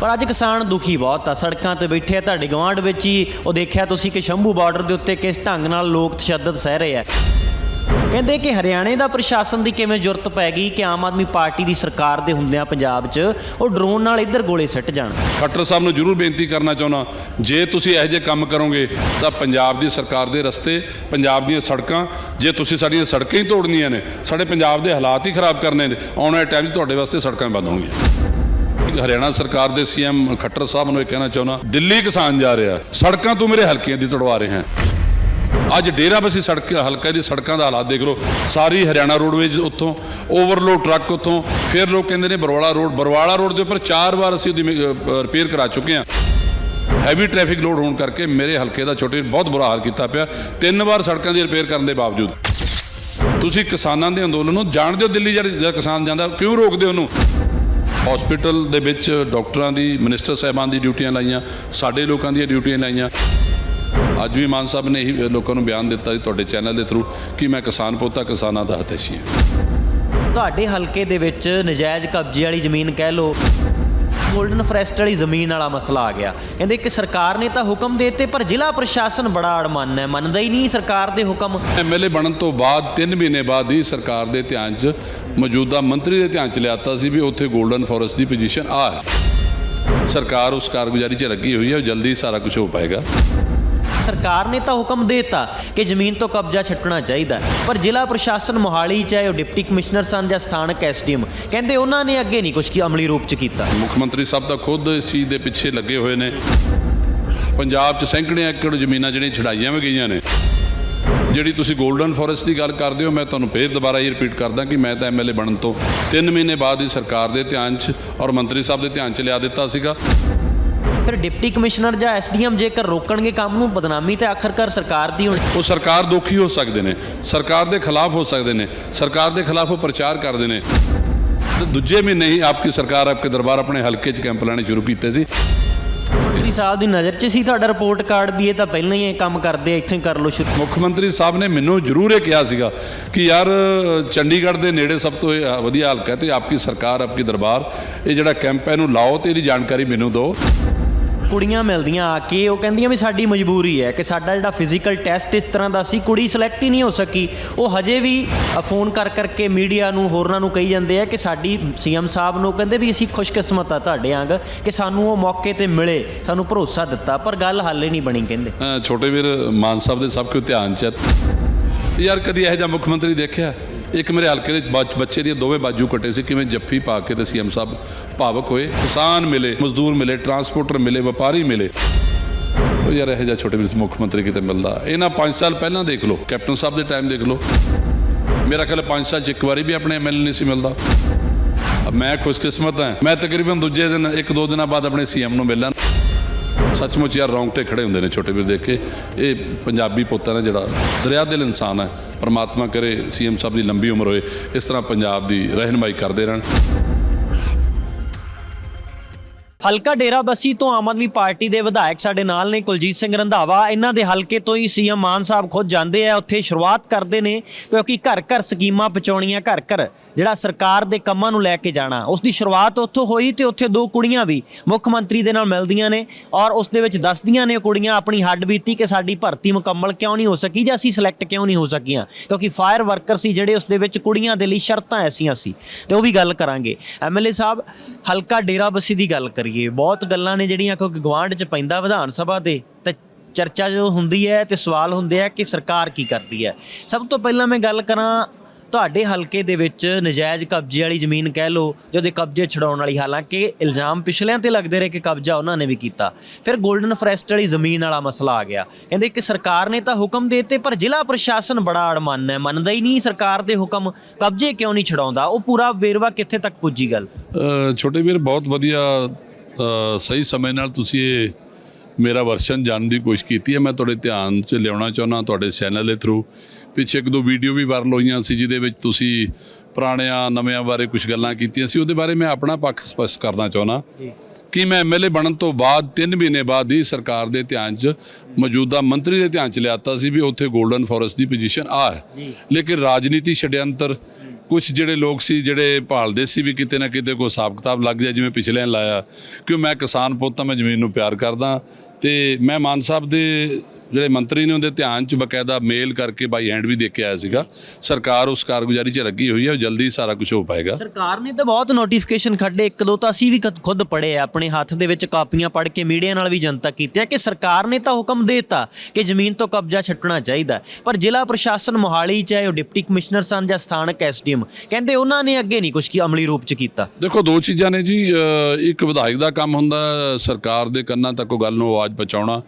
ਪਰ ਅੱਜ ਕਿਸਾਨ ਦੁਖੀ ਬਹੁਤ ਆ। ਸੜਕਾਂ ਤੇ ਬੈਠੇ ਆ, ਤੁਹਾਡੇ ਗਵਾਂਢ ਵਿੱਚ ਹੀ। ਉਹ ਦੇਖਿਆ ਤੁਸੀਂ ਕਿ ਸ਼ੰਭੂ ਬਾਰਡਰ ਦੇ ਉੱਤੇ ਕਿਸ ਢੰਗ ਨਾਲ ਲੋਕ ਤਸ਼ੱਦਦ ਸਹਿ ਰਹੇ ਆ। ਕਹਿੰਦੇ ਕਿ ਹਰਿਆਣੇ ਦਾ ਪ੍ਰਸ਼ਾਸਨ ਦੀ ਕਿਵੇਂ ਜ਼ਰੂਰਤ ਪੈ ਗਈ ਕਿ ਆਮ ਆਦਮੀ ਪਾਰਟੀ ਦੀ ਸਰਕਾਰ ਦੇ ਹੁੰਦਿਆਂ ਪੰਜਾਬ 'ਚ ਉਹ ਡਰੋਨ ਨਾਲ ਇੱਧਰ ਗੋਲੇ ਸਿੱਟ ਜਾਣ। ਖੱਟਰ ਸਾਹਿਬ ਨੂੰ ਜ਼ਰੂਰ ਬੇਨਤੀ ਕਰਨਾ ਚਾਹੁੰਦਾ, ਜੇ ਤੁਸੀਂ ਇਹੋ ਜਿਹੇ ਕੰਮ ਕਰੋਗੇ, ਤਾਂ ਪੰਜਾਬ ਦੀ ਸਰਕਾਰ ਦੇ ਰਸਤੇ, ਪੰਜਾਬ ਦੀਆਂ ਸੜਕਾਂ, ਜੇ ਤੁਸੀਂ ਸਾਡੀਆਂ ਸੜਕਾਂ ਹੀ ਤੋੜਨੀਆਂ ਨੇ, ਸਾਡੇ ਪੰਜਾਬ ਦੇ ਹਾਲਾਤ ਹੀ ਖਰਾਬ ਕਰਨੇ ਨੇ, ਆਉਣ ਵਾਲੇ ਟਾਈਮ 'ਚ ਤੁਹਾਡੇ ਵਾਸਤੇ ਸੜਕਾਂ ਬੰਦ ਹੋਣਗੀਆਂ। ਹਰਿਆਣਾ ਸਰਕਾਰ ਦੇ ਸੀਐਮ ਖੱਟਰ ਸਾਹਿਬ ਨੂੰ ਇਹ ਕਹਿਣਾ ਚਾਹੁੰਦਾ, ਦਿੱਲੀ ਕਿਸਾਨ ਜਾ ਰਿਹਾ, ਸੜਕਾਂ ਤੋਂ ਮੇਰੇ ਹਲਕਿਆਂ ਦੀ ਤੜਵਾ ਰਹੇ ਹਨ ਅੱਜ ਡੇਰਾਬੱਸੀ ਸੜਕ ਹਲਕੇ ਦੀ ਸੜਕਾਂ ਦਾ ਹਾਲਾਤ ਦੇਖ ਲਓ, ਸਾਰੀ ਹਰਿਆਣਾ ਰੋਡਵੇਜ ਉੱਥੋਂ, ਓਵਰਲੋਡ ਟਰੱਕ ਉੱਥੋਂ, ਫਿਰ ਲੋਕ ਕਹਿੰਦੇ ਨੇ ਬਰਵਾਲਾ ਰੋਡ ਬਰਵਾਲਾ ਰੋਡ ਦੇ ਉੱਪਰ ਚਾਰ ਵਾਰ ਅਸੀਂ ਉਹਦੀ ਰਿਪੇਅਰ ਕਰਾ ਚੁੱਕੇ ਹਾਂ। ਹੈਵੀ ਟ੍ਰੈਫਿਕ ਲੋਡ ਹੋਣ ਕਰਕੇ ਮੇਰੇ ਹਲਕੇ ਦਾ ਛੋਟੇ ਬਹੁਤ ਬੁਰਾ ਹਾਲ ਕੀਤਾ ਪਿਆ, ਤਿੰਨ ਵਾਰ ਸੜਕਾਂ ਦੀ ਰਿਪੇਅਰ ਕਰਨ ਦੇ ਬਾਵਜੂਦ। ਤੁਸੀਂ ਕਿਸਾਨਾਂ ਦੇ ਅੰਦੋਲਨ ਨੂੰ ਜਾਣਦੇ ਹੋ, ਦਿੱਲੀ ਜਿਹੜਾ ਜਿਹੜਾ ਕਿਸਾਨ ਜਾਂਦਾ, ਕਿਉਂ ਰੋਕਦੇ ਉਹਨੂੰ? ਹਸਪੀਟਲ ਦੇ ਵਿੱਚ ਡਾਕਟਰਾਂ ਦੀ, ਮਿਨਿਸਟਰ ਸਾਹਿਬਾਨ ਦੀ ਡਿਊਟੀਆਂ ਲਾਈਆਂ, ਸਾਡੇ ਲੋਕਾਂ ਦੀਆਂ ਡਿਊਟੀਆਂ ਲਾਈਆਂ। ਅੱਜ ਵੀ ਮਾਨ ਸਾਹਿਬ ਨੇ ਇਹੀ ਲੋਕਾਂ ਨੂੰ ਬਿਆਨ ਦਿੱਤਾ ਸੀ ਤੁਹਾਡੇ ਚੈਨਲ ਦੇ ਥਰੂ ਕਿ ਮੈਂ ਕਿਸਾਨ ਪੋਤਾ, ਕਿਸਾਨਾਂ ਦਾ ਹਤੈਸ਼ੀ ਹਾਂ। ਤੁਹਾਡੇ ਹਲਕੇ ਦੇ ਵਿੱਚ ਨਜਾਇਜ਼ ਕਬਜ਼ੇ ਵਾਲੀ ਜ਼ਮੀਨ ਕਹਿ ਲਓ ਗੋਲਡਨ ਫੋਰੈਸਟ ਵਾਲੀ ਜ਼ਮੀਨ ਵਾਲਾ ਮਸਲਾ ਆ ਗਿਆ। ਕਹਿੰਦੇ ਕਿ ਸਰਕਾਰ ਨੇ ਤਾਂ ਹੁਕਮ ਦੇ ਦਿੱਤੇ, ਪਰ ਜ਼ਿਲ੍ਹਾ ਪ੍ਰਸ਼ਾਸਨ ਬੜਾ ਅੜਮਨ ਹੈ, ਮੰਨਦਾ ਹੀ ਨਹੀਂ ਸਰਕਾਰ ਦੇ ਹੁਕਮ। ਐਮਐਲਏ ਬਣਨ ਤੋਂ ਬਾਅਦ 3 ਮਹੀਨੇ ਬਾਅਦ ਹੀ ਸਰਕਾਰ ਦੇ ਧਿਆਨ 'ਚ, ਮੌਜੂਦਾ ਮੰਤਰੀ ਦੇ ਧਿਆਨ 'ਚ ਲਿਆਤਾ ਸੀ ਵੀ ਉੱਥੇ 골ਡਨ ਫੋਰੈਸਟ ਦੀ ਪੋਜੀਸ਼ਨ ਆ। ਹੈ ਸਰਕਾਰ ਉਸ ਕਾਰਗੁਜ਼ਾਰੀ 'ਚ ਲੱਗੀ ਹੋਈ ਹੈ ਜਲਦੀ ਸਾਰਾ ਕੁਝ ਹੋ ਪਾਏਗਾ। ਸਰਕਾਰ ਨੇ ਤਾਂ ਹੁਕਮ ਦੇ ਦਿੱਤਾ ਕਿ ਜ਼ਮੀਨ ਤੋਂ ਕਬਜ਼ਾ ਛੱਡਣਾ ਚਾਹੀਦਾ ਪਰ ਜ਼ਿਲ੍ਹਾ ਪ੍ਰਸ਼ਾਸਨ ਮੋਹਾਲੀ, ਚਾਹੇ ਉਹ ਡਿਪਟੀ ਕਮਿਸ਼ਨਰ ਸਨ ਜਾਂ ਸਥਾਨਕ ਐਸਡੀਐਮ ਕਹਿੰਦੇ ਉਹਨਾਂ ਨੇ ਅੱਗੇ ਨਹੀਂ ਕੁਝ ਕੀ ਅਮਲੀ ਰੂਪ ਚ ਕੀਤਾ। ਮੁੱਖ ਮੰਤਰੀ ਸਾਹਿਬ ਤਾਂ ਖੁਦ ਇਸ ਚੀਜ਼ ਦੇ ਪਿੱਛੇ ਲੱਗੇ ਹੋਏ ਨੇ। ਪੰਜਾਬ 'ਚ ਸੈਂਕੜੇ ਏਕੜ ਜ਼ਮੀਨਾਂ ਜਿਹੜੀਆਂ ਛਡਾਈਆਂ ਵੀ ਗਈਆਂ ਨੇ। ਜਿਹੜੀ ਤੁਸੀਂ 골ਡਨ ਫੋਰੈਸਟ ਦੀ ਗੱਲ ਕਰਦੇ ਹੋ, ਮੈਂ ਤੁਹਾਨੂੰ ਫੇਰ ਦੁਬਾਰਾ ਹੀ ਰਿਪੀਟ ਕਰਦਾ ਕਿ ਮੈਂ ਤਾਂ ਐਮਐਲਏ ਬਣਨ ਤੋਂ 3 ਮਹੀਨੇ ਬਾਅਦ ਹੀ ਸਰਕਾਰ ਦੇ ਧਿਆਨ 'ਚ ਔਰ ਮੰਤਰੀ ਸਾਹਿਬ ਦੇ ਧਿਆਨ 'ਚ ਲਿਆ ਦਿੱਤਾ ਸੀਗਾ। ਫਿਰ ਡਿਪਟੀ ਕਮਿਸ਼ਨਰ ਜਾਂ ਐਸਡੀਐਮ ਜੇਕਰ ਰੋਕਣਗੇ ਕੰਮ ਨੂੰ ਬਦਨਾਮੀ ਤੇ ਆਖਰਕਾਰ ਸਰਕਾਰ ਦੀ ਹੋਣੀ। ਉਹ ਸਰਕਾਰ ਦੋਖੀ ਹੋ ਸਕਦੇ ਨੇ ਸਰਕਾਰ ਦੇ ਖਿਲਾਫ ਹੋ ਸਕਦੇ ਨੇ ਸਰਕਾਰ ਦੇ ਖਿਲਾਫ ਉਹ ਪ੍ਰਚਾਰ ਕਰਦੇ ਨੇ। ਤੇ ਦੂਜੇ ਮਹੀਨੇ ਹੀ ਆਪਕੀ ਸਰਕਾਰ ਆਪਕੇ ਦਰਬਾਰ ਆਪਣੇ ਹਲਕੇ 'ਚ ਕੈਂਪ ਲਾਣੇ ਸ਼ੁਰੂ ਕੀਤੇ ਸੀ। ਜਿਹੜੀ ਸਾਹਿਬ ਦੀ ਨਜ਼ਰ 'ਚ ਸੀ ਤੁਹਾਡਾ ਰਿਪੋਰਟ ਕਾਰਡ ਵੀ ਇਹ ਤਾਂ ਪਹਿਲਾਂ ਹੀ ਇਹ ਕੰਮ ਕਰਦੇ ਇੱਥੋਂ ਹੀ ਕਰ ਲਓ ਸ਼ੁਰੂ। ਮੁੱਖ ਮੰਤਰੀ ਸਾਹਿਬ ਨੇ ਮੈਨੂੰ ਜ਼ਰੂਰ ਇਹ ਕਿਹਾ ਸੀਗਾ ਕਿ ਯਾਰ ਚੰਡੀਗੜ੍ਹ ਦੇ ਨੇੜੇ ਸਭ ਤੋਂ ਵਧੀਆ ਹਲਕਾ ਤੇ ਆਪਕੀ ਸਰਕਾਰ ਆਪਕੀ ਦਰਬਾਰ ਇਹ ਜਿਹੜਾ ਕੈਂਪ ਹੈ ਇਹਨੂੰ ਲਾਓ ਤੇ ਇਹਦੀ ਜਾਣਕਾਰੀ ਮੈਨੂੰ ਦਿਓ। ਕੁੜੀਆਂ ਮਿਲਦੀਆਂ ਆ ਕੇ ਉਹ ਕਹਿੰਦੀਆਂ ਵੀ ਸਾਡੀ ਮਜਬੂਰੀ ਹੈ ਕਿ ਸਾਡਾ ਜਿਹੜਾ ਫਿਜ਼ੀਕਲ ਟੈਸਟ ਇਸ ਤਰ੍ਹਾਂ ਦਾ ਸੀ, ਕੁੜੀ ਸਿਲੈਕਟ ਹੀ ਨਹੀਂ ਹੋ ਸਕੀ। ਉਹ ਹਜੇ ਵੀ ਫੋਨ ਕਰ ਕਰਕੇ ਮੀਡੀਆ ਨੂੰ, ਹੋਰਨਾਂ ਨੂੰ ਕਹੀ ਜਾਂਦੇ ਆ ਕਿ ਸਾਡੀ ਸੀਐਮ ਸਾਹਿਬ ਨੂੰ ਕਹਿੰਦੇ ਵੀ ਅਸੀਂ ਖੁਸ਼ਕਿਸਮਤ ਆ ਤੁਹਾਡੇ ਆਂਗ ਕਿ ਸਾਨੂੰ ਉਹ ਮੌਕੇ ਤੇ ਮਿਲੇ, ਸਾਨੂੰ ਭਰੋਸਾ ਦਿੱਤਾ, ਪਰ ਗੱਲ ਹਾਲੇ ਨਹੀਂ ਬਣੀ ਕਹਿੰਦੇ। ਛੋਟੇ ਵੀਰ, ਮਾਨ ਸਾਹਿਬ ਦੇ ਸਭ ਕੁਝ ਧਿਆਨ ਚ ਯਾਰ ਕਦੀ ਇਹੋ ਜਿਹਾ ਮੁੱਖ ਮੰਤਰੀ ਦੇਖਿਆ? ਇੱਕ ਮੇਰੇ ਹਲਕੇ ਦੇ ਬੱਚੇ ਦੀਆਂ ਦੋਵੇਂ ਬਾਜੂ ਕੱਟੇ ਸੀ, ਕਿਵੇਂ ਜੱਫੀ ਪਾ ਕੇ ਤੇ ਸੀਐਮ ਸਾਹਿਬ ਭਾਵਕ ਹੋਏ। ਕਿਸਾਨ ਮਿਲੇ, ਮਜ਼ਦੂਰ ਮਿਲੇ, ਟਰਾਂਸਪੋਰਟਰ ਮਿਲੇ, ਵਪਾਰੀ ਮਿਲੇ। ਉਹ ਯਾਰ ਇਹੋ ਜਿਹਾ ਛੋਟੇ ਵੀਰ ਮੁੱਖ ਮੰਤਰੀ ਕਿਤੇ ਮਿਲਦਾ। ਇਹਨਾਂ 5 ਸਾਲ ਪਹਿਲਾਂ ਦੇਖ ਲਓ, ਕੈਪਟਨ ਸਾਹਿਬ ਦੇ ਟਾਈਮ ਦੇਖ ਲਓ। ਮੇਰਾ ਖਿਆਲ 5 ਸਾਲ ਚ ਇੱਕ ਵਾਰੀ ਵੀ ਆਪਣੇ ਐਮਐਲਏ ਨਹੀਂ ਸੀ ਮਿਲਦਾ। ਮੈਂ ਖੁਸ਼ਕਿਸਮਤ ਹਾਂ। ਮੈਂ ਤਕਰੀਬਨ ਦੂਜੇ ਦਿਨ ਇੱਕ ਦੋ ਦਿਨਾਂ ਬਾਅਦ ਆਪਣੇ ਸੀਐਮ ਨੂੰ ਮਿਲਾਂ ਸੱਚਮੁੱਚ ਯਾਰ ਰੌਂਗਟੇ ਖੜੇ ਹੁੰਦੇ ਨੇ ਛੋਟੇ ਵੀਰ ਦੇਖ ਕੇ। ਇਹ ਪੰਜਾਬੀ ਪੁੱਤਾਂ ਨੇ ਜਿਹੜਾ ਦਰਿਆ ਦਿਲ ਇਨਸਾਨ ਹੈ, ਪਰਮਾਤਮਾ ਕਰੇ, ਸੀਐਮ ਸਾਹਿਬ ਦੀ ਲੰਬੀ ਉਮਰ ਹੋਏ, ਇਸ ਤਰ੍ਹਾਂ ਪੰਜਾਬ ਦੀ ਰਹਿਨਮਾਈ ਕਰਦੇ ਰਹਿਣ। ਹਲਕਾ ਡੇਰਾਬੱਸੀ ਤੋਂ ਆਮ ਆਦਮੀ ਪਾਰਟੀ ਦੇ ਵਿਧਾਇਕ ਸਾਡੇ ਨਾਲ ਨੇ ਕੁਲਜੀਤ ਸਿੰਘ ਰੰਧਾਵਾ। ਇਹਨਾਂ ਦੇ ਹਲਕੇ ਤੋਂ ਹੀ ਸੀਐਮ ਮਾਨ ਸਾਹਿਬ ਖੁਦ ਜਾਂਦੇ ਆ, ਉੱਥੇ ਸ਼ੁਰੂਆਤ ਕਰਦੇ ਨੇ ਕਿਉਂਕਿ ਘਰ ਘਰ ਸਕੀਮਾਂ ਪਹੁੰਚਾਉਣੀਆਂ ਘਰ ਘਰ ਜਿਹੜਾ ਸਰਕਾਰ ਦੇ ਕੰਮਾਂ ਨੂੰ ਲੈ ਕੇ ਜਾਣਾ। ਉਸ ਦੀ ਸ਼ੁਰੂਆਤ ਉੱਥੋਂ ਹੋਈ ਤੇ ਉੱਥੇ ਦੋ ਕੁੜੀਆਂ ਵੀ ਮੁੱਖ ਮੰਤਰੀ ਦੇ ਨਾਲ ਮਿਲਦੀਆਂ ਨੇ ਔਰ ਉਸ ਦੇ ਵਿੱਚ ਦੱਸਦੀਆਂ ਨੇ, ਕੁੜੀਆਂ ਆਪਣੀ ਹੱਡ ਬੀਤੀ ਕਿ ਸਾਡੀ ਭਰਤੀ ਮੁਕੰਮਲ ਕਿਉਂ ਨਹੀਂ ਹੋ ਸਕੀ ਜਾਂ ਅਸੀਂ ਸਿਲੈਕਟ ਕਿਉਂ ਨਹੀਂ ਹੋ ਸਕੀਆਂ? ਕਿਉਂਕਿ ਫਾਇਰ ਵਰਕਰ ਸੀ ਜਿਹੜੇ ਉਸ ਦੇ ਵਿੱਚ ਕੁੜੀਆਂ ਦੇ ਲਈ ਸ਼ਰਤਾਂ ਐਸੀਆਂ ਸੀ। ਤੇ ਉਹ ਵੀ ਗੱਲ ਕਰਾਂਗੇ। ਐਮਐਲਏ ਸਾਹਿਬ, ਹਲਕਾ ਡੇਰਾਬੱਸੀ ਦੀ ਗੱਲ ਕਰੀਏ। ਬਹੁਤ ਗੱਲਾਂ ਨੇ ਜਿਹੜੀਆਂ ਕਿਉਂਕਿ ਗਵਾਂਢ ਚ ਪੈਂਦਾ ਵਿਧਾਨ ਸਭਾ ਦੇ ਤੇ ਚਰਚਾ ਜੋ ਹੁੰਦੀ ਹੈ ਤੇ ਸਵਾਲ ਹੁੰਦੇ ਆ ਕਿ ਸਰਕਾਰ ਕੀ ਕਰਦੀ ਹੈ। ਸਭ ਤੋਂ ਪਹਿਲਾਂ ਮੈਂ ਗੱਲ ਕਰਾਂ ਤੁਹਾਡੇ ਹਲਕੇ ਦੇ ਵਿੱਚ ਨਜਾਇਜ਼ ਕਬਜ਼ੇ ਵਾਲੀ ਜ਼ਮੀਨ ਕਹਿ ਲਓ ਜਿਹਦੇ ਕਬਜ਼ੇ ਛਡਾਉਣ ਵਾਲੀ। ਹਾਲਾਂਕਿ ਇਲਜ਼ਾਮ ਪਿਛਲਿਆਂ ਤੇ ਲੱਗਦੇ ਰਹੇ ਕਿ ਕਬਜ਼ਾ ਉਹਨਾਂ ਨੇ ਵੀ ਕੀਤਾ। ਫਿਰ 골ਡਨ ਫੋਰੈਸਟ ਵਾਲੀ ਜ਼ਮੀਨ ਵਾਲਾ ਮਸਲਾ ਆ ਗਿਆ। ਕਹਿੰਦੇ ਕਿ ਸਰਕਾਰ ਨੇ ਤਾਂ ਹੁਕਮ ਦੇ ਦਿੱਤੇ, ਪਰ ਜ਼ਿਲ੍ਹਾ ਪ੍ਰਸ਼ਾਸਨ ਬੜਾ ਅੜਮਨ ਹੈ। ਮੰਨਦਾ ਹੀ ਨਹੀਂ ਸਰਕਾਰ ਦੇ ਹੁਕਮ। ਕਬਜ਼ੇ ਕਿਉਂ ਨਹੀਂ ਛਡਾਉਂਦਾ? ਉਹ ਪੂਰਾ ਵੇਰਵਾ ਕਿੱਥੇ ਤੱਕ ਪੁੱਜੀ ਗੱਲ? ਛੋਟੇ ਵੀਰ, ਬਹੁਤ ਵਧੀਆ ਸਹੀ ਸਮੇਂ ਨਾਲ ਤੁਸੀਂ ਇਹ ਮੇਰਾ ਵਰਸ਼ਨ ਜਾਣਨ ਦੀ ਕੋਸ਼ਿਸ਼ ਕੀਤੀ ਹੈ। ਮੈਂ ਤੁਹਾਡੇ ਧਿਆਨ 'ਚ ਲਿਆਉਣਾ ਚਾਹੁੰਦਾ ਤੁਹਾਡੇ ਚੈਨਲ ਦੇ ਥਰੂ ਪਿੱਛੇ ਇੱਕ ਦੋ ਵੀਡੀਓ ਵੀ ਵਾਇਰਲ ਹੋਈਆਂ ਸੀ ਜਿਹਦੇ ਵਿੱਚ ਤੁਸੀਂ ਪੁਰਾਣਿਆਂ ਨਵਿਆਂ ਬਾਰੇ ਕੁਝ ਗੱਲਾਂ ਕੀਤੀਆਂ ਸੀ। ਉਹਦੇ ਬਾਰੇ ਮੈਂ ਆਪਣਾ ਪੱਖ ਸਪਸ਼ਟ ਕਰਨਾ ਚਾਹੁੰਦਾ। ਕਿ ਮੈਂ ਐਮਐਲਏ ਬਣਨ ਤੋਂ ਬਾਅਦ 3 ਮਹੀਨੇ ਬਾਅਦ ਹੀ ਸਰਕਾਰ ਦੇ ਧਿਆਨ 'ਚ ਮੌਜੂਦਾ ਮੰਤਰੀ ਦੇ ਧਿਆਨ 'ਚ ਲਿਆਤਾ ਸੀ ਵੀ ਉੱਥੇ 골ਡਨ ਫੋਰੈਸਟ ਦੀ ਪੋਜੀਸ਼ਨ ਆ ਹੈ। ਲੇਕਿਨ ਰਾਜਨੀਤੀ ਛਡਿਅੰਤਰ ਕੁਝ ਜਿਹੜੇ ਲੋਕ ਸੀ, ਜਿਹੜੇ ਭਾਲਦੇ ਸੀ ਵੀ ਕਿਤੇ ਨਾ ਕਿਤੇ ਕੋਈ ਹਿਸਾਬ ਕਿਤਾਬ ਲੱਗ ਜਾਏ, ਜਿਵੇਂ ਪਿਛਲਿਆਂ ਲਾਇਆ ਕਿਉਂ ਮੈਂ ਕਿਸਾਨ ਪੁੱਤ ਤਾਂ ਮੈਂ ਜ਼ਮੀਨ ਨੂੰ ਪਿਆਰ ਕਰਦਾ ਤੇ ਮੈਂ ਮਾਨ ਸਾਹਿਬ ਦੇ ਜਿਹੜੇ ਮੰਤਰੀ ਨੇ ਉਹਦੇ ਧਿਆਨ ਚ ਬਕਾਇਦਾ ਮੇਲ ਕਰਕੇ ਬਾਈ ਹੈਂਡ ਵੀ ਦੇ ਕੇ ਆਇਆ ਸੀਗਾ। ਸਰਕਾਰ ਉਸ ਕਾਰਗੁਜ਼ਾਰੀ 'ਚ ਲੱਗੀ ਹੋਈ ਹੈ ਉਹ ਜਲਦੀ ਸਾਰਾ ਕੁਝ ਹੋ ਪਾਏਗਾ। ਸਰਕਾਰ ਨੇ ਤਾਂ ਬਹੁਤ ਨੋਟੀਫਿਕੇਸ਼ਨ ਕੱਢੇ ਇੱਕ ਦੋ ਤਾਂ ਅਸੀਂ ਵੀ ਖੁਦ- ਪੜ੍ਹੇ ਆ ਆਪਣੇ ਹੱਥ ਦੇ ਵਿੱਚ ਕਾਪੀਆਂ ਪੜ੍ਹ ਕੇ ਮੀਡੀਆ ਨਾਲ ਵੀ ਜਨਤਾ ਕੀਤੀ ਹੈ ਕਿ ਸਰਕਾਰ ਨੇ ਤਾਂ ਹੁਕਮ ਦਿੱਤਾ ਕਿ ਜ਼ਮੀਨ ਤੋਂ ਕਬਜ਼ਾ ਛੱਡਣਾ ਚਾਹੀਦਾ। ਪਰ ਜ਼ਿਲ੍ਹਾ ਪ੍ਰਸ਼ਾਸਨ ਮੋਹਾਲੀ ਚਾਹੇ ਉਹ ਡਿਪਟੀ ਕਮਿਸ਼ਨਰ ਸਨ ਜਾਂ ਸਥਾਨਕ ਐਸਡੀਐਮ ਕਹਿੰਦੇ ਉਹਨਾਂ ਨੇ ਅੱਗੇ ਨਹੀਂ ਕੁਝ ਕੀ ਅਮਲੀ ਰੂਪ ਚ ਕੀਤਾ। ਦੇਖੋ ਦੋ ਚੀਜ਼ਾਂ ਨੇ ਜੀ ਇੱਕ ਵਿਧਾਇਕ ਦਾ ਕੰਮ ਹੁੰਦਾ ਸਰਕਾਰ ਦੇ ਕੰਨਾਂ ਤੱਕ ਉਹ ਗੱਲ ਨੂੰ ਆਵਾਜ਼ ਪਹੁੰਚਾਉਣਾ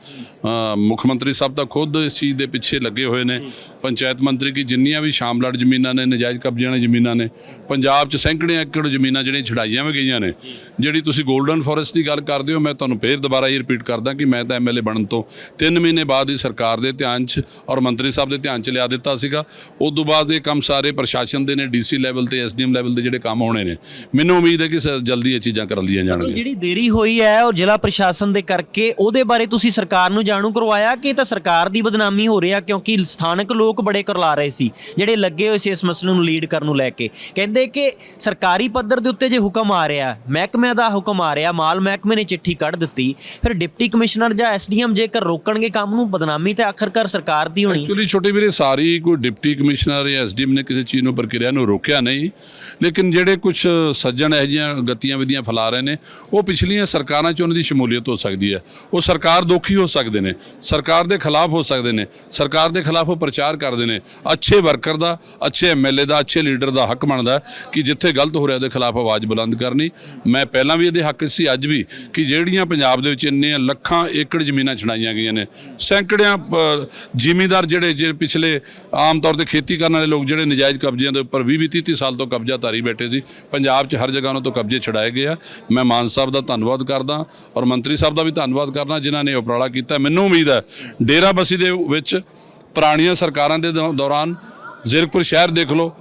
ਮੁੱਖ ਮੰਤਰੀ ਸਾਹਿਬ ਤਾਂ ਖੁਦ ਇਸ ਚੀਜ਼ ਦੇ ਪਿੱਛੇ ਲੱਗੇ ਹੋਏ ਨੇ। ਪੰਚਾਇਤ ਮੰਤਰੀ ਕੀ ਜਿੰਨੀਆਂ ਵੀ ਸ਼ਾਮਲਾਟ ਜ਼ਮੀਨਾਂ ਨੇ, ਨਜਾਇਜ਼ ਕਬਜ਼ਿਆਂ ਵਾਲੀਆਂ ਜ਼ਮੀਨਾਂ ਨੇ, ਪੰਜਾਬ 'ਚ ਸੈਂਕੜੇ ਏਕੜ ਜ਼ਮੀਨਾਂ ਜਿਹੜੀਆਂ ਛਡਾਈਆਂ ਵੀ ਗਈਆਂ ਨੇ। ਜਿਹੜੀ ਤੁਸੀਂ 골ਡਨ ਫੋਰੈਸਟ ਦੀ ਗੱਲ ਕਰਦੇ ਹੋ, ਮੈਂ ਤੁਹਾਨੂੰ ਫੇਰ ਦੁਬਾਰਾ ਇਹ ਰਿਪੀਟ ਕਰਦਾ ਕਿ ਮੈਂ ਤਾਂ ਐਮਐਲਏ ਬਣਨ ਤੋਂ 3 ਮਹੀਨੇ ਬਾਅਦ ਹੀ ਸਰਕਾਰ ਦੇ ਧਿਆਨ 'ਚ ਔਰ ਮੰਤਰੀ ਸਾਹਿਬ ਦੇ ਧਿਆਨ 'ਚ ਲਿਆ ਦਿੱਤਾ ਸੀਗਾ। ਉਸ ਤੋਂ ਬਾਅਦ ਇਹ ਕੰਮ ਸਾਰੇ ਪ੍ਰਸ਼ਾਸਨ ਦੇ ਨੇ ਡੀਸੀ ਲੈਵਲ ਤੇ ਐਸਡੀਐਮ ਲੈਵਲ ਦੇ ਜਿਹੜੇ ਕੰਮ ਹੋਣੇ ਨੇ। ਮੈਨੂੰ ਉਮੀਦ ਹੈ ਕਿ ਜਲਦੀ ਇਹ ਚੀਜ਼ਾਂ ਕਰ ਲਈਆਂ ਜਾਣਗੀਆਂ। ਜਿਹੜੀ ਦੇਰੀ ਹੋਈ ਹੈ ਉਹ ਜ਼ਿਲ੍ਹਾ ਪ੍ਰਸ਼ਾਸਨ ਦੇ ਕਰਕੇ, ਉਹਦੇ ਬਾਰੇ ਤੁਸੀਂ ਸਰਕਾਰ ਨੂੰ ਜਾਣੂ ਕਰਵਾਇਆ ਕਿ ਤਾਂ ਸਰਕਾਰ ਦੀ ਬਦਨਾਮੀ ਹੋ ਰਹੀ ਆ ਕਿਉਂਕਿ ਸਥਾਨਕ ਲੋਕ ਬੜੇ ਕਰਲਾ ਰਹੇ ਸੀ, ਜਿਹੜੇ ਲੱਗੇ ਹੋਏ ਸੀ ਇਸ ਮਸਲੇ ਨੂੰ ਲੀਡ ਕਰਨ ਨੂੰ ਲੈ ਕੇ। ਕਹਿੰਦੇ ਕਿ ਸਰਕਾਰੀ ਪੱਧਰ ਦੇ ਉੱਤੇ ਜੇ ਹੁਕਮ ਆ ਰਿਹਾ ਮਹਿਕਮੇ ਦਾ ਹੁਕਮ ਆ ਰਿਹਾ, ਮਾਲ ਮਹਿਕਮੇ ਨੇ ਚਿੱਠੀ ਕੱਢ ਦਿੱਤੀ, ਫਿਰ ਡਿਪਟੀ ਕਮਿਸ਼ਨਰ ਜਾਂ ਐਸਡੀਐਮ ਜੇਕਰ ਰੋਕਣਗੇ ਕੰਮ ਨੂੰ, ਬਦਨਾਮੀ ਤਾਂ ਆਖਰਕਾਰ ਸਰਕਾਰ ਦੀ ਹੋਣੀ। ਐਕਚੁਅਲੀ ਛੋਟੇ ਵੀਰੇ, ਸਾਰੀ ਕੋਈ ਡਿਪਟੀ ਕਮਿਸ਼ਨਰ ਜਾਂ ਐਸਡੀਐਮ ਨੇ ਕਿਸੇ ਚੀਜ਼ ਨੂੰ ਪ੍ਰਕਿਰਿਆ ਨੂੰ ਰੋਕਿਆ ਨਹੀਂ, ਲੇਕਿਨ ਜਿਹੜੇ ਕੁਝ ਸੱਜਣ ਇਹ ਜਿਹੀਆਂ ਗਤੀਆਂ ਵਿਧੀਆਂ ਫੈਲਾ ਰਹੇ ਨੇ, ਉਹ ਪਿਛਲੀਆਂ ਸਰਕਾਰਾਂ 'ਚ ਉਹਨਾਂ ਦੀ ਸ਼ਮੂਲੀਅਤ ਹੋ ਸਕਦੀ ਹੈ। ਉਹ ਸਰਕਾਰ ਦੋਖੀ ਹੋ ਸਕਦੇ ਨੇ। ਸਰਕਾਰ ਦੇ ਖਿਲਾਫ ਹੋ ਸਕਦੇ ਨੇ ਸਰਕਾਰ ਦੇ ਖਿਲਾਫ ਉਹ ਪ੍ਰਚਾਰ ਕਰਦੇ ਨੇ। ਅੱਛੇ ਵਰਕਰ ਦਾ ਅੱਛੇ ਐਮਐਲਏ ਦਾ ਅੱਛੇ ਲੀਡਰ ਦਾ ਹੱਕ ਬਣਦਾ ਕਿ ਜਿੱਥੇ ਗਲਤ ਹੋ ਰਿਹਾ ਉਹਦੇ ਖਿਲਾਫ ਆਵਾਜ਼ ਬੁਲੰਦ ਕਰਨੀ। ਮੈਂ ਪਹਿਲਾਂ ਵੀ ਇਹਦੇ ਹੱਕ ਸੀ ਅੱਜ ਵੀ ਕਿ ਜਿਹੜੀਆਂ ਪੰਜਾਬ ਦੇ ਵਿੱਚ ਇੰਨੇ ਲੱਖਾਂ ਏਕੜ ਜ਼ਮੀਨਾਂ ਛਡਾਈਆਂ ਗਈਆਂ ਨੇ ਸੈਂਕੜਿਆਂ ਅ, ਜ਼ਿਮੀਂਦਾਰ ਜਿਹੜੇ ਜੇ ਪਿਛਲੇ ਆਮ ਤੌਰ ਤੇ ਖੇਤੀ ਕਰਨ ਵਾਲੇ ਲੋਕ ਜਿਹੜੇ ਨਜਾਇਜ਼ ਕਬਜ਼ਿਆਂ ਦੇ ਉੱਪਰ 20 30 ਸਾਲ ਤੋਂ ਕਬਜ਼ਾ ਧਾਰੀ ਬੈਠੇ ਸੀ ਪੰਜਾਬ 'ਚ ਹਰ ਜਗ੍ਹਾ ਉਹਨਾਂ ਤੋਂ ਕਬਜ਼ੇ ਛਡਾਏ ਗਏ ਆ। ਮੈਂ ਮਾਨ ਸਾਹਿਬ ਦਾ ਧੰਨਵਾਦ ਕਰਦਾ ਔਰ ਮੰਤਰੀ ਸਾਹਿਬ ਦਾ ਵੀ ਧੰਨਵਾਦ ਕਰਦਾ ਜਿਨ੍ਹਾਂ ਨੇ ਉਪਰਾਲਾ ਕੀਤਾ। ਮੈਨੂੰ ਉਮੀਦ ਹੈ ਡੇਰਾਬਸੀ ਦੇ ਵਿੱਚ ਪੁਰਾਣੀਆਂ ਸਰਕਾਰਾਂ ਦੇ ਦੌ- ਦੌਰਾਨ ਜ਼ੀਰਕਪੁਰ ਸ਼ਹਿਰ ਦੇਖ ਲਓ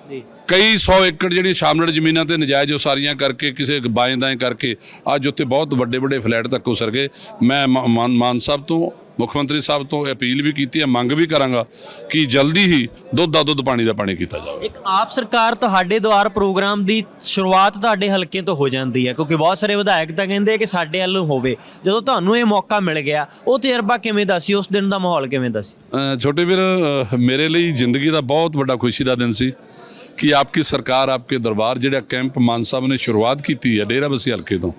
ਕਈ 100 ਏਕੜ ਜਿਹੜੀਆਂ ਸ਼ਾਮਲੜ ਜ਼ਮੀਨਾਂ ਤੇ ਨਜਾਇਜ਼ ਉਸਾਰੀਆਂ ਕਰਕੇ ਕਿਸੇ ਬਾਇਂਦਾਂ ਕਰਕੇ ਅੱਜ ਉੱਥੇ ਬਹੁਤ ਵੱਡੇ ਵੱਡੇ ਫਲੈਟ ਤੱਕ ਉਸਰ ਗਏ। ਮੈਂ ਮਾਨ ਸਾਹਿਬ ਤੋਂ ਮੁੱਖ ਮੰਤਰੀ ਸਾਹਿਬ ਤੋਂ ਅਪੀਲ ਵੀ ਕੀਤੀ ਹੈ ਮੰਗ ਵੀ ਕਰਾਂਗਾ ਕਿ ਜਲਦੀ ਹੀ ਦੁੱਧ ਦਾ ਦੁੱਧ ਪਾਣੀ ਦਾ ਪਾਣੀ ਕੀਤਾ ਜਾਵੇ। ਇੱਕ ਆਪ ਸਰਕਾਰ ਤੁਹਾਡੇ ਦੁਆਰ ਪ੍ਰੋਗਰਾਮ ਦੀ ਸ਼ੁਰੂਆਤ ਤੁਹਾਡੇ ਹਲਕੇ ਤੋਂ ਹੋ ਜਾਂਦੀ ਹੈ ਕਿਉਂਕਿ ਬਹੁਤ ਸਾਰੇ ਵਿਧਾਇਕ ਤਾਂ ਕਹਿੰਦੇ ਕਿ ਸਾਡੇ ਵੱਲੋਂ ਹੋਵੇ। ਜਦੋਂ ਤੁਹਾਨੂੰ ਇਹ ਮੌਕਾ ਮਿਲ ਗਿਆ ਉਹ ਤਜਰਬਾ ਕਿਵੇਂ ਦਾ ਸੀ? ਉਸ ਦਿਨ ਦਾ ਮਾਹੌਲ ਕਿਵੇਂ ਦਾ ਸੀ? ਛੋਟੇ ਵੀਰ ਮੇਰੇ ਲਈ ਜ਼ਿੰਦਗੀ ਦਾ ਬਹੁਤ ਵੱਡਾ ਖੁਸ਼ੀ ਦਾ ਦਿਨ ਸੀ। ਕਿ ਆਪਕੀ ਸਰਕਾਰ, ਆਪਕੇ ਦਰਬਾਰ ਜਿਹੜਾ ਕੈਂਪ ਮਾਨ ਸਾਹਿਬ ਨੇ ਸ਼ੁਰੂਆਤ ਕੀਤੀ ਹੈ ਡੇਰਾਬੱਸੀ ਹਲਕੇ ਤੋਂ।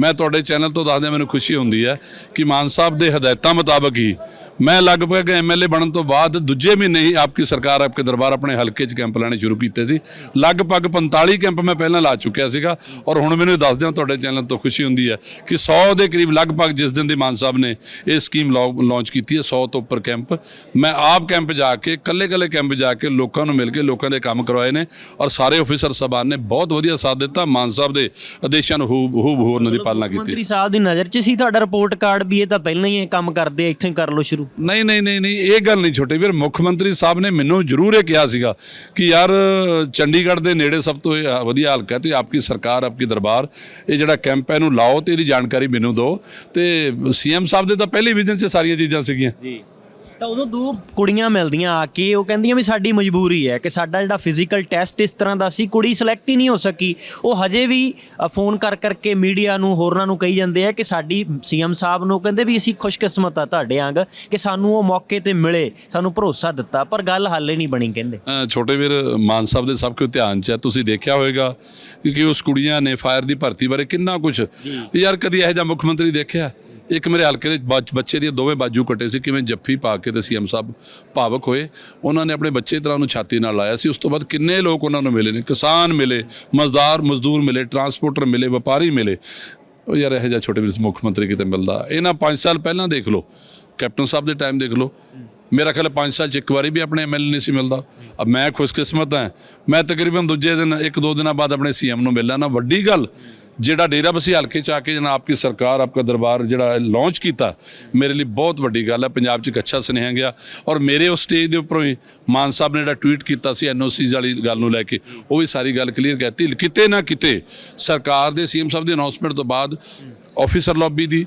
ਮੈਂ ਤੁਹਾਡੇ ਚੈਨਲ ਤੋਂ ਦੱਸਦਿਆਂ ਮੈਨੂੰ ਖੁਸ਼ੀ ਹੁੰਦੀ ਹੈ ਕਿ ਮਾਨ ਸਾਹਿਬ ਦੇ ਹਦਾਇਤਾਂ ਮੁਤਾਬਕ ਹੀ ਮੈਂ ਲਗਭਗ ਐਮਐਲਏ ਬਣਨ ਤੋਂ ਬਾਅਦ ਦੂਜੇ ਮਹੀਨੇ ਹੀ ਆਪਕੀ ਸਰਕਾਰ ਆਪਕੇ ਦਰਬਾਰ ਆਪਣੇ ਹਲਕੇ 'ਚ ਕੈਂਪ ਲਾਣੇ ਸ਼ੁਰੂ ਕੀਤੇ ਸੀ ਲਗਭਗ 45 ਕੈਂਪ ਮੈਂ ਪਹਿਲਾਂ ਲਾ ਚੁੱਕਿਆ ਸੀਗਾ ਔਰ ਹੁਣ ਮੈਨੂੰ ਇਹ ਦੱਸਦਿਆਂ ਤੁਹਾਡੇ ਚੈਨਲ ਤੋਂ ਖੁਸ਼ੀ ਹੁੰਦੀ ਹੈ ਕਿ 100 ਦੇ ਕਰੀਬ ਲਗਭਗ ਜਿਸ ਦਿਨ ਦੀ ਮਾਨ ਸਾਹਿਬ ਨੇ ਇਹ ਸਕੀਮ ਲਾਂਚ ਕੀਤੀ ਹੈ 100 ਤੋਂ ਉੱਪਰ ਕੈਂਪ ਮੈਂ ਆਪ ਕੈਂਪ ਜਾ ਕੇ ਕੱਲੇ ਕੱਲੇ ਕੈਂਪ ਜਾ ਕੇ ਲੋਕਾਂ ਨੂੰ ਮਿਲ ਕੇ ਲੋਕਾਂ ਦੇ ਕੰਮ ਕਰਵਾਏ ਨੇ ਔਰ ਸਾਰੇ ਅਫੀਸਰ ਸਾਹਿਬਾਨ ਨੇ ਬਹੁਤ ਵਧੀਆ ਸਾਥ ਦਿੱਤਾ ਮਾਨ ਸਾਹਿਬ ਦੇ ਆਦੇਸ਼ਾਂ ਨੂੰ ਹੂਬ ਹੂਬ ਹੋਰ ਉਹਨਾਂ ਦੀ ਪਾਲਣਾ ਕੀਤੀ ਮੰਤਰੀ ਸਾਹਿਬ ਦੀ ਨਜ਼ਰ 'ਚ ਸੀ ਤੁਹਾਡਾ ਰਿਪੋਰਟ ਕਾਰਡ ਵੀ ਇਹ ਤਾਂ ਪਹਿਲਾਂ ਹੀ ਇਹ ਕੰਮ ਕਰਦੇ ਇੱਥੇ ਕਰ ਲਓ ਸ਼ੁਰੂ ਨਹੀਂ ਨਹੀਂ ਨਹੀਂ ਨਹੀਂ, ਇਹ ਗੱਲ ਨਹੀਂ ਛੋਟੇ। ਵੀਰ, ਮੁੱਖ ਮੰਤਰੀ ਸਾਹਿਬ ਨੇ ਮੈਨੂੰ ਜ਼ਰੂਰ ਇਹ ਕਿਹਾ ਸੀਗਾ ਕਿ ਯਾਰ, ਚੰਡੀਗੜ੍ਹ ਦੇ ਨੇੜੇ ਸਭ ਤੋਂ ਵਧੀਆ ਹਲਕਾ ਹੈ ਤੇ ਆਪਕੀ ਸਰਕਾਰ, ਆਪਕੀ ਦਰਬਾਰ, ਇਹ ਜਿਹੜਾ ਕੈਂਪ ਹੈ ਇਹਨੂੰ ਲਾਓ ਤੇ ਇਹਦੀ ਜਾਣਕਾਰੀ ਮੈਨੂੰ ਦਿਓ। ਤੇ ਸੀਐਮ ਸਾਹਿਬ ਦੇ ਤਾਂ ਪਹਿਲੇ ਵਿਜ਼ਨ 'ਚ ਸਾਰੀਆਂ ਚੀਜ਼ਾਂ ਸੀਗੀਆਂ। ਜੀ। ਤਾਂ ਉਦੋਂ ਦੋ ਕੁੜੀਆਂ ਮਿਲਦੀਆਂ ਆ ਕੇ ਉਹ ਕਹਿੰਦੀਆਂ ਵੀ ਸਾਡੀ ਮਜਬੂਰੀ ਹੈ ਕਿ ਸਾਡਾ ਜਿਹੜਾ ਫਿਜ਼ੀਕਲ ਟੈਸਟ ਇਸ ਤਰ੍ਹਾਂ ਦਾ ਸੀ ਕੁੜੀ ਸਿਲੈਕਟ ਹੀ ਨਹੀਂ ਹੋ ਸਕੀ। ਉਹ ਹਜੇ ਵੀ ਫੋਨ ਕਰ ਕਰਕੇ ਮੀਡੀਆ ਨੂੰ ਹੋਰਨਾਂ ਨੂੰ ਕਹੀ ਜਾਂਦੇ ਆ ਕਿ ਸਾਡੀ ਸੀਐਮ ਸਾਹਿਬ ਨੂੰ ਕਹਿੰਦੇ ਵੀ ਅਸੀਂ ਖੁਸ਼ਕਿਸਮਤ ਆ ਤੁਹਾਡੇ ਆਂਗ ਕਿ ਸਾਨੂੰ ਉਹ ਮੌਕੇ ਤੇ ਮਿਲੇ ਸਾਨੂੰ ਭਰੋਸਾ ਦਿੱਤਾ ਪਰ ਗੱਲ ਹਾਲੇ ਨਹੀਂ ਬਣੀ ਕਹਿੰਦੇ। ਛੋਟੇ ਵੀਰ ਮਾਨ ਸਾਹਿਬ ਦੇ ਸਭ ਕੁਝ ਧਿਆਨ 'ਚ ਹੈ ਤੁਸੀਂ ਦੇਖਿਆ ਹੋਵੇਗਾ ਕਿ ਉਸ ਕੁੜੀਆਂ ਨੇ ਫਾਇਰ ਦੀ ਭਰਤੀ ਬਾਰੇ ਕਿੰਨਾ ਕੁਝ ਯਾਰ ਕਦੀ ਇਹੋ ਜਿਹਾ ਮੁੱਖ ਮੰਤਰੀ ਦੇਖਿਆ? ਇੱਕ ਮੇਰੇ ਹਲਕੇ ਦੇ ਬੱਚ- ਬੱਚੇ ਦੀਆਂ ਦੋਵੇਂ ਬਾਜੂ ਕੱਟੇ ਸੀ, ਕਿਵੇਂ ਜੱਫੀ ਪਾ ਕੇ ਤੇ ਸੀਐਮ ਸਾਹਿਬ ਭਾਵਕ ਹੋਏ। ਉਹਨਾਂ ਨੇ ਆਪਣੇ ਬੱਚੇ ਤਰ੍ਹਾਂ ਨੂੰ ਛਾਤੀ ਨਾਲ ਲਾਇਆ ਸੀ। ਉਸ ਤੋਂ ਬਾਅਦ ਕਿੰਨੇ ਲੋਕ ਉਹਨਾਂ ਨੂੰ ਮਿਲੇ ਨੇ? ਕਿਸਾਨ ਮਿਲੇ, ਮਜ਼ਦਾਰ, ਮਜ਼ਦੂਰ ਮਿਲੇ, ਟਰਾਂਸਪੋਰਟਰ ਮਿਲੇ, ਵਪਾਰੀ ਮਿਲੇ। ਉਹ ਯਾਰ ਇਹੋ ਜਿਹਾ ਛੋਟੇ ਵੀਰ ਮੁੱਖ ਮੰਤਰੀ ਕਿਤੇ ਮਿਲਦਾ। ਇਹਨਾਂ 5 ਸਾਲ ਪਹਿਲਾਂ ਦੇਖ ਲਓ। ਕੈਪਟਨ ਸਾਹਿਬ ਦੇ ਟਾਈਮ ਦੇਖ ਲਓ। ਮੇਰਾ ਖਿਆਲ 5 ਸਾਲ ਚ ਇੱਕ ਵਾਰੀ ਵੀ ਆਪਣੇ ਐਮਐਲਏ ਨਹੀਂ ਸੀ ਮਿਲਦਾ। ਅਬ ਮੈਂ ਖੁਸ਼ਕਿਸਮਤ ਹਾਂ। ਮੈਂ ਤਕਰੀਬਨ ਦੂਜੇ ਦਿਨ, ਇੱਕ ਦੋ ਦਿਨਾਂ ਬਾਅਦ ਆਪਣੇ ਸੀਐਮ ਨੂੰ ਮਿਲਣਾ ਨਾ ਵੱਡੀ ਗੱਲ ਜਿਹੜਾ ਡੇਰਾਬੱਸੀ ਹਲਕੇ ਚ ਆ ਕੇ ਜਨਾ ਆਪਕੀ ਸਰਕਾਰ, ਆਪਕਾ ਦਰਬਾਰ ਜਿਹੜਾ ਲਾਂਚ ਕੀਤਾ, ਮੇਰੇ ਲਈ ਬਹੁਤ ਵੱਡੀ ਗੱਲ ਹੈ, ਪੰਜਾਬ ਚ ਇੱਕ ਅੱਛਾ ਸੁਨੇਹਾ ਗਿਆ। ਔਰ ਮੇਰੇ ਉਸ ਸਟੇਜ ਦੇ ਉੱਪਰੋਂ ਹੀ ਮਾਨ ਸਾਹਿਬ ਨੇ ਜਿਹੜਾ ਟਵੀਟ ਕੀਤਾ ਸੀ ਐਨਓਸੀਜ਼ ਵਾਲੀ ਗੱਲ ਨੂੰ ਲੈ ਕੇ, ਉਹ ਵੀ ਸਾਰੀ ਗੱਲ ਕਲੀਅਰ ਕਰਤੀ ਕਿਤੇ ਨਾ ਕਿਤੇ ਸਰਕਾਰ ਦੇ ਸੀਐਮ ਸਾਹਿਬ ਦੇ ਅਨਾਉਂਸਮੈਂਟ ਤੋਂ ਬਾਅਦ ਆਫੀਸਰ ਲੌਬੀ ਦੀ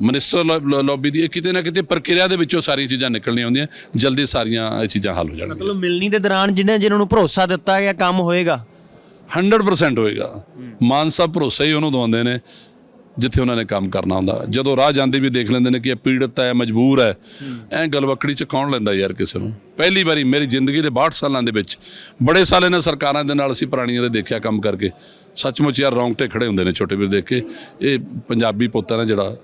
ਮਿਨਿਸਟਰ ਲੌਬੀ ਦੀ, ਇਹ ਕਿਤੇ ਨਾ ਕਿਤੇ ਪ੍ਰਕਿਰਿਆ ਦੇ ਵਿੱਚੋਂ ਸਾਰੀਆਂ ਚੀਜ਼ਾਂ ਨਿਕਲਣੀਆਂ ਹੁੰਦੀਆਂ, ਜਲਦੀ ਸਾਰੀਆਂ ਇਹ ਚੀਜ਼ਾਂ ਹੱਲ ਹੋ ਜਾਣਗੀਆਂ। ਮਤਲਬ ਮਿਲਣੀ ਦੇ ਦੌਰਾਨ ਜਿਹਨਾਂ ਜਿਨ੍ਹਾਂ ਨੂੰ ਭਰੋਸਾ ਦਿੱਤਾ ਗਿਆ, ਕੰਮ ਹੋਏਗਾ। 100% ਹੋਏਗਾ। ਮਾਨ ਸਾਹਿਬ ਭਰੋਸਾ ਹੀ ਉਹਨੂੰ ਦਵਾਉਂਦੇ ਨੇ, ਜਿੱਥੇ ਉਹਨਾਂ ਨੇ ਕੰਮ ਕਰਨਾ ਹੁੰਦਾ। ਜਦੋਂ ਰਾਹ ਜਾਂਦੇ ਵੀ ਦੇਖ ਲੈਂਦੇ ਨੇ ਕਿ ਇਹ ਪੀੜਤ ਹੈ, ਮਜਬੂਰ ਹੈ, ਐ ਗਲਵਕੜੀ ਚ ਕੌਣ ਲੈਂਦਾ ਯਾਰ ਕਿਸੇ ਨੂੰ? ਪਹਿਲੀ ਵਾਰੀ ਮੇਰੀ ਜ਼ਿੰਦਗੀ ਦੇ 62 ਸਾਲਾਂ ਦੇ ਵਿੱਚ, ਬੜੇ ਸਾਲ ਇਹਨਾਂ ਸਰਕਾਰਾਂ ਦੇ ਨਾਲ ਅਸੀਂ ਪੁਰਾਣੀਆਂ ਦੇ ਦੇਖਿਆ ਕੰਮ ਕਰਕੇ। ਸੱਚਮੁੱਚ ਯਾਰ ਰੌਂਗਟੇ ਖੜੇ ਹੁੰਦੇ ਨੇ ਛੋਟੇ ਵੀਰ ਦੇਖ ਕੇ। ਇਹ ਪੰਜਾਬੀ ਪੁੱਤ ਹੈ ਨਾ ਜਿਹੜਾ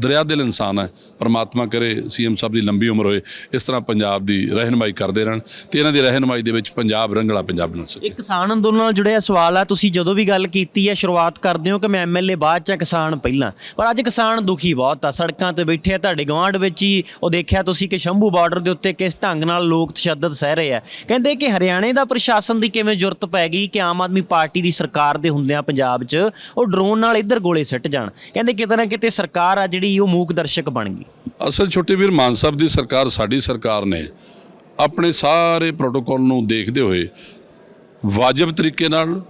ਦਰਿਆ ਦਿਲ ਇਨਸਾਨ ਹੈ, ਪਰਮਾਤਮਾ ਕਰੇ, ਸੀਐਮ ਸਾਹਿਬ ਦੀ ਲੰਬੀ ਉਮਰ ਹੋਏ, ਇਸ ਤਰ੍ਹਾਂ ਪੰਜਾਬ ਦੀ ਰਹਿਨਮਾਈ ਕਰਦੇ ਰਹਿਣ ਤੇ ਇਹਨਾਂ ਦੀ ਰਹਿਨਮਾਈ ਦੇ ਵਿੱਚ ਪੰਜਾਬ ਰੰਗਲਾ ਪੰਜਾਬ ਬਣ ਸਕੇ। ਇਹ ਕਿਸਾਨ ਅੰਦੋਲਨ ਨਾਲ ਜੁੜਿਆ ਸਵਾਲ ਆ, ਤੁਸੀਂ ਜਦੋਂ ਵੀ ਗੱਲ ਕੀਤੀ ਹੈ, ਸ਼ੁਰੂਆਤ ਕਰਦੇ ਹੋ ਕਿ ਮੈਂ ਐਮਐਲਏ ਬਾਅਦ ਚ ਕਿਸਾਨ ਪਹਿਲਾਂ? ਪਰ ਅੱਜ ਕਿਸਾਨ ਦੁਖੀ ਬਹੁਤ ਆ, ਸੜਕਾਂ ਤੇ ਬੈਠੇ ਆ, ਤੁਹਾਡੇ ਗਵਾਂਢ ਵਿੱਚ ਹੀ ਉਹ ਦੇਖਿਆ ਤੁਸੀਂ ਕਿ ਸ਼ੰਭੂ ਬਾਰਡਰ ਦੇ ਉੱਤੇ ਕਿਸ ਢੰਗ ਨਾਲ ਲੋਕ ਤਸ਼ੱਦਦ ਸਹਿ ਰਹੇ ਆ। ਕਹਿੰਦੇ ਕਿ ਹਰਿਆਣੇ ਦਾ ਪ੍ਰਸ਼ਾਸਨ ਦੀ ਕਿਵੇਂ ਜ਼ਰੂਰਤ ਪੈ ਗਈ ਕਿ ਆਮ ਆਦਮੀ ਪਾਰਟੀ ਦੀ ਸਰਕਾਰ ਦੇ ਹੁੰਦਿਆਂ ਪੰਜਾਬ 'ਚ ਉਹ ਡਰੋਨ ਨਾਲ ਇੱਧਰ ਗੋਲੇ ਸਿੱਟ ਜਾਣ? ਕਹਿੰਦੇ ਕਿਤੇ ਨਾ ਕਿਤੇ ਸਰਕਾਰ ਆ ਜਿਹੜੀ ਉਹ ਮੂਕ ਦਰਸ਼ਕ ਬਣ ਗਈ। ਅਸਲ ਛੋਟੇ ਵੀਰ, ਮਾਨ ਸਾਹਿਬ ਦੀ ਸਰਕਾਰ, ਸਾਡੀ ਸਰਕਾਰ ਨੇ ਆਪਣੇ ਸਾਰੇ ਪ੍ਰੋਟੋਕੋਲ ਨੂੰ ਦੇਖਦੇ ਹੋਏ ਵਾਜਬ ਤਰੀਕੇ ਨਾਲ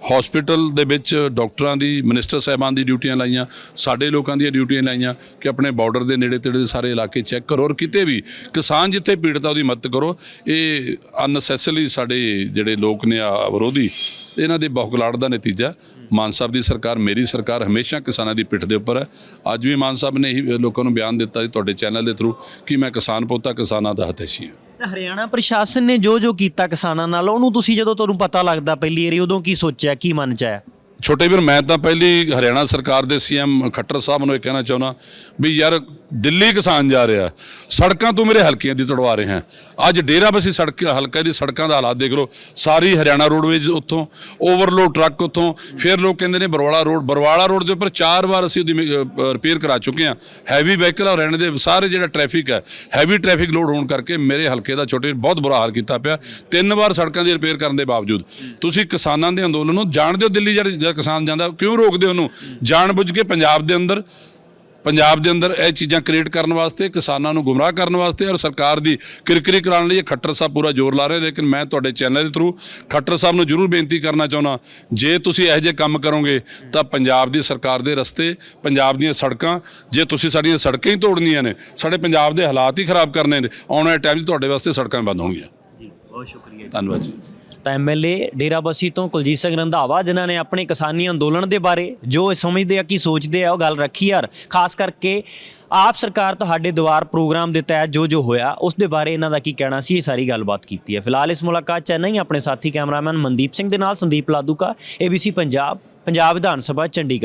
ਹਸਪੀਟਲ ਦੇ ਵਿੱਚ ਡਾਕਟਰਾਂ ਦੀ, ਮਿਨਿਸਟਰ ਸਾਹਿਬਾਨ ਦੀ ਡਿਊਟੀਆਂ ਲਾਈਆਂ, ਸਾਡੇ ਲੋਕਾਂ ਦੀਆਂ ਡਿਊਟੀਆਂ ਲਾਈਆਂ ਕਿ ਆਪਣੇ ਬਾਰਡਰ ਦੇ ਨੇੜੇ ਤੇੜੇ ਦੇ ਸਾਰੇ ਇਲਾਕੇ ਚੈੱਕ ਕਰੋ ਔਰ ਕਿਤੇ ਵੀ ਕਿਸਾਨ ਜਿੱਥੇ ਪੀੜਤ ਆ ਉਹਦੀ ਮਦਦ ਕਰੋ, ਇਹ ਅਨਸੈਸਰਲੀ ਸਾਡੇ ਜਿਹੜੇ ਲੋਕ ਨੇ ਆ ਵਿਰੋਧੀ, ਇਹਨਾਂ ਦੇ ਬਹੁਗਲਾੜ ਦਾ ਨਤੀਜਾ। ਮਾਨ ਸਾਹਿਬ ਦੀ ਸਰਕਾਰ ਮੇਰੀ ਸਰਕਾਰ ਹਮੇਸ਼ਾ ਕਿਸਾਨਾਂ ਦੀ ਪਿੱਠ ਦੇ ਉੱਪਰ ਹੈ। ਅੱਜ ਵੀ ਮਾਨ ਸਾਹਿਬ ਨੇ ਇਹੀ ਲੋਕਾਂ ਨੂੰ ਬਿਆਨ ਦਿੱਤਾ ਜੀ ਤੁਹਾਡੇ ਚੈਨਲ ਦੇ ਥਰੂ ਕਿ ਮੈਂ ਕਿਸਾਨ ਪੋਤਾ ਕਿਸਾਨਾਂ ਦਾ ਹਤੈਸ਼ੀ ਹਾਂ ਤਾਂ ਹਰਿਆਣਾ ਪ੍ਰਸ਼ਾਸਨ ਨੇ ਜੋ ਜੋ ਕੀਤਾ ਕਿਸਾਨਾਂ ਨਾਲ, ਉਹਨੂੰ ਤੁਸੀਂ ਜਦੋਂ ਤੁਹਾਨੂੰ ਪਤਾ ਲੱਗਦਾ ਪਹਿਲੀ ਏਰੀ ਉਦੋਂ ਕੀ ਸੋਚਿਆ, ਕੀ ਮਨ ਚ ਆਇਆ? ਛੋਟੇ ਵੀਰ, ਮੈਂ ਤਾਂ ਪਹਿਲੀ ਹਰਿਆਣਾ ਸਰਕਾਰ ਦੇ ਸੀਐਮ ਖੱਟਰ ਸਾਹਿਬ ਨੂੰ ਇਹ ਕਹਿਣਾ ਚਾਹੁੰਦਾ ਵੀ ਯਾਰ ਦਿੱਲੀ ਕਿਸਾਨ ਜਾ ਰਿਹਾ ਸੜਕਾਂ ਤੋਂ ਮੇਰੇ ਹਲਕਿਆਂ ਦੀ ਤੜਵਾ ਰਹੇ ਹੈ। ਅੱਜ ਡੇਰਾ ਬਸੀ ਸੜਕ, ਹਲਕੇ ਦੀ ਸੜਕਾਂ ਦਾ ਹਾਲਾਤ ਦੇਖ ਲਓ। ਸਾਰੀ ਹਰਿਆਣਾ ਰੋਡਵੇਜ ਉੱਥੋਂ, ਓਵਰਲੋਡ ਟਰੱਕ ਉੱਥੋਂ, ਫਿਰ ਲੋਕ ਕਹਿੰਦੇ ਨੇ ਬਰਵਾਲਾ ਰੋਡ ਬਰਵਾਲਾ ਰੋਡ ਦੇ ਉੱਪਰ ਚਾਰ ਵਾਰ ਅਸੀਂ ਉਹਦੀ ਰਿਪੇਅਰ ਕਰਾ ਚੁੱਕੇ ਹਾਂ। ਹੈਵੀ ਵਹੀਕਲ ਰਹਿਣ ਦੇ ਸਾਰੇ ਜਿਹੜਾ ਟ੍ਰੈਫਿਕ ਹੈ ਹੈਵੀ ਟ੍ਰੈਫਿਕ ਲੋਡ ਹੋਣ ਕਰਕੇ ਮੇਰੇ ਹਲਕੇ ਦਾ ਛੋਟੇ ਬਹੁਤ ਬੁਰਾ ਹਾਲ ਕੀਤਾ ਪਿਆ। ਤਿੰਨ ਵਾਰ ਸੜਕਾਂ ਦੀ ਰਿਪੇਅਰ ਕਰਨ ਦੇ ਬਾਵਜੂਦ। ਤੁਸੀਂ ਕਿਸਾਨਾਂ ਦੇ ਅੰਦੋਲਨ ਨੂੰ ਜਾਣਦੇ ਹੋ ਦਿੱਲੀ ਜਦ ਕਿਸਾਨ ਜਾਂਦਾ, ਕਿਉਂ ਰੋਕਦੇ ਉਹਨੂੰ? ਜਾਣਬੁੱਝ ਕੇ ਪੰਜਾਬ ਦੇ ਅੰਦਰ ਪੰਜਾਬ ਦੇ ਅੰਦਰ ਇਹ ਚੀਜ਼ਾਂ ਕ੍ਰੀਏਟ ਕਰਨ ਵਾਸਤੇ ਕਿਸਾਨਾਂ ਨੂੰ ਗੁੰਮਰਾਹ ਕਰਨ ਵਾਸਤੇ ਔਰ ਸਰਕਾਰ ਦੀ ਕਿਰਕਿਰੀ ਕਰਾਉਣ ਲਈ ਖੱਟਰ ਸਾਹਿਬ ਪੂਰਾ ਜ਼ੋਰ ਲਾ ਰਹੇ ਲੇਕਿਨ ਮੈਂ ਤੁਹਾਡੇ ਚੈਨਲ ਦੇ ਥਰੂ ਖੱਟਰ ਸਾਹਿਬ ਨੂੰ ਜ਼ਰੂਰ ਬੇਨਤੀ ਕਰਨਾ ਚਾਹੁੰਦਾ। ਜੇ ਤੁਸੀਂ ਇਹੋ ਜਿਹੇ ਕੰਮ ਕਰੋਗੇ ਤਾਂ ਪੰਜਾਬ ਦੀ ਸਰਕਾਰ ਦੇ ਰਸਤੇ ਪੰਜਾਬ ਦੀਆਂ ਸੜਕਾਂ ਜੇ ਤੁਸੀਂ ਸਾਡੀਆਂ ਸੜਕਾਂ ਹੀ ਤੋੜਨੀਆਂ ਨੇ ਸਾਡੇ ਪੰਜਾਬ ਦੇ ਹਾਲਾਤ ਹੀ ਖਰਾਬ ਕਰਨੇ ਨੇ ਆਉਣ ਵਾਲੇ ਟਾਈਮ 'ਚ ਤੁਹਾਡੇ ਵਾਸਤੇ ਸੜਕਾਂ ਬੰਦ ਹੋਣਗੀਆਂ। ਜੀ ਬਹੁਤ ਸ਼ੁਕਰੀਆ ਧੰਨਵਾਦ ਜੀ। ਤਾਂ ਐਮਐਲਏ ਡੇਰਾਬੱਸੀ ਤੋਂ ਕੁਲਜੀਤ ਸਿੰਘ ਰੰਧਾਵਾ, ਜਿਨ੍ਹਾਂ ਨੇ ਆਪਣੇ ਕਿਸਾਨੀ ਅੰਦੋਲਨ ਦੇ ਬਾਰੇ ਜੋ ਇਹ ਸਮਝਦੇ ਆ, ਕੀ ਸੋਚਦੇ ਆ, ਉਹ ਗੱਲ ਰੱਖੀ ਯਾਰ। ਖਾਸ ਕਰਕੇ ਆਪ ਸਰਕਾਰ ਤੁਹਾਡੇ ਦੁਆਰ ਪ੍ਰੋਗਰਾਮ ਦੇ ਤਹਿਤ ਜੋ ਜੋ ਹੋਇਆ, ਉਸ ਦੇ ਬਾਰੇ ਇਹਨਾਂ ਦਾ ਕੀ ਕਹਿਣਾ ਸੀ, ਇਹ ਸਾਰੀ ਗੱਲਬਾਤ ਕੀਤੀ ਹੈ। ਫਿਲਹਾਲ ਇਸ ਮੁਲਾਕਾਤ ਚ ਨਹੀਂ ਆਪਣੇ ਸਾਥੀ ਕੈਮਰਾਮੈਨ ਮਨਦੀਪ ਸਿੰਘ ਦੇ ਨਾਲ ਸੰਦੀਪ ਲਾਦੂਕਾ ABC ਪੰਜਾਬ ਪੰਜਾਬ ਵਿਧਾਨ ਸਭਾ, ਚੰਡੀਗੜ੍ਹ।